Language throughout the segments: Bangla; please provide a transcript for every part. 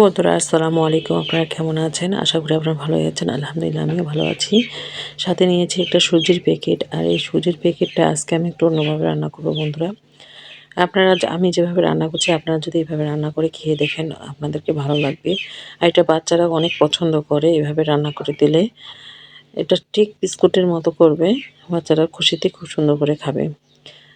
বন্ধুরা, আসসালামু আলাইকুম। আপনারা কেমন আছেন? আশা করি আপনারা ভালোই আছেন। আলহামদুলিল্লাহ, আমিও ভালো আছি। সাথে নিয়েছি একটা সুজির প্যাকেট আর এই সুজির প্যাকেটটা আজকে আমি একটু অন্যভাবে রান্না করব বন্ধুরা। আপনারা আমি যেভাবে রান্না করছি, আপনারা যদি এভাবে রান্না করে খেয়ে দেখেন, আপনাদেরকে ভালো লাগবে। আর এটা বাচ্চারা অনেক পছন্দ করে এভাবে রান্না করে দিলে। এটা ঠিক বিস্কুটের মতো করবে। বাচ্চারা খুশিতে খুব সুন্দর করে খাবে।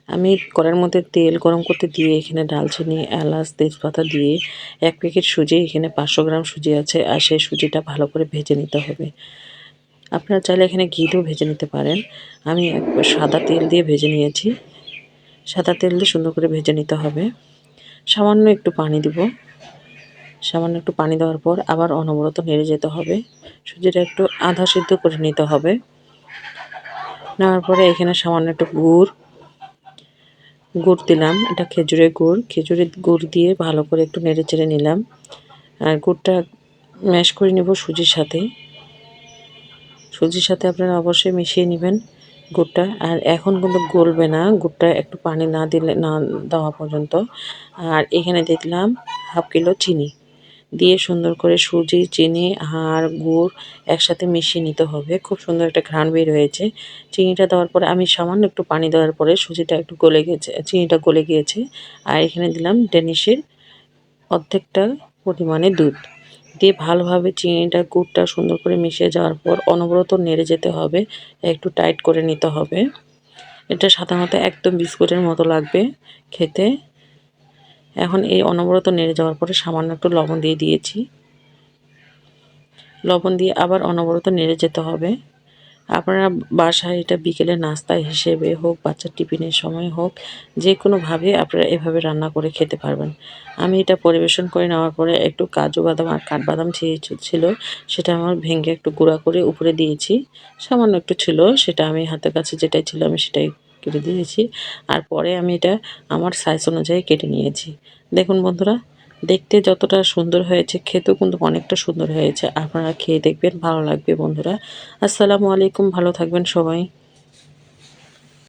আমি কড়ার মধ্যে তেল গরম করতে দিয়ে এখানে ডালচিনি, এলাচ, তেজপাতা দিয়ে এক প্যাকেট সুজি, এখানে পাঁচশো গ্রাম সুজি আছে আর সেই সুজিটা ভালো করে ভেজে নিতে হবে। আপনারা চাইলে এখানে ঘি দিয়েও ভেজে নিতে পারেন। আমি এক সাদা তেল দিয়ে ভেজে নিয়েছি। সাদা তেল দিয়ে সুন্দর করে ভেজে নিতে হবে। সামান্য একটু পানি দিব। সামান্য একটু পানি দেওয়ার পর আবার অনবরত নেড়ে যেতে হবে। সুজিটা একটু আধা সিদ্ধ করে নিতে হবে। নেওয়ার পরে এখানে সামান্য একটু গুড় গুড় দিলাম। এটা খেজুরের গুড়। খেজুরের গুড় দিয়ে ভালো করে একটু নেড়ে চেড়ে নিলাম। আর গুড়টা ম্যাশ করে নেব সুজির সাথে। সুজির সাথে আপনারা অবশ্যই মিশিয়ে নেবেন গুড়টা। আর এখন কিন্তু গলবে না। গুড়টা একটু পানি না দিলে, না দেওয়া পর্যন্ত। আর এখানে দিলাম হাফ কিলো চিনি। দিয়ে সুন্দর করে সুজি, চিনি আর গুড় একসাথে মিশিয়ে নিতে হবে। খুব সুন্দর একটা ঘ্রাণ বের হয়েছে। চিনিটা দেওয়ার পরে আমি সামান্য একটু পানি দেওয়ার পরে সুজিটা একটু গলে গেছে, চিনিটা গলে গিয়েছে। আর এখানে দিলাম ডেনিশের অর্ধেকটা পরিমাণে দুধ। দিয়ে ভালোভাবে চিনিটা, গুড়টা সুন্দর করে মিশে যাওয়ার পর অনবরত নেড়ে যেতে হবে, একটু টাইট করে নিতে হবে। এটা সাধারণত একদম বিস্কুটের মতো লাগবে খেতে। এখন এই অনবরত নেড়ে যাওয়ার পরে সামান্য একটু লবণ দিয়ে দিয়েছি। লবণ দিয়ে আবার অনবরত নেড়ে যেতে হবে। আপনারা বাসায় এটা বিকেলে নাস্তা হিসেবে হোক, বাচ্চার টিফিনের সময় হোক যে কোনোভাবে আপনারা এভাবে রান্না করে খেতে পারবেন। আমি এটা পরিবেশন করে নেওয়ার পরে একটু কাজু বাদাম আর কাঠবাদাম ছিল, সেটা আমার ভেঙে একটু গুঁড়া করে উপরে দিয়েছি। সামান্য একটু ছিল, সেটা আমি হাতের কাছে যেটাই ছিল আমি সেটাই কেটে দিয়েছি আর পরে আমি এটা আমার সাইজ অনুযায়ী কেটে নিয়েছি। দেখুন বন্ধুরা, দেখতে যতটা সুন্দর হয়েছে, খেতেও কিন্তু অনেকটা সুন্দর হয়েছে। আপনারা খেয়ে দেখবেন, ভালো লাগবে বন্ধুরা। আসসালামু আলাইকুম, ভালো থাকবেন সবাই।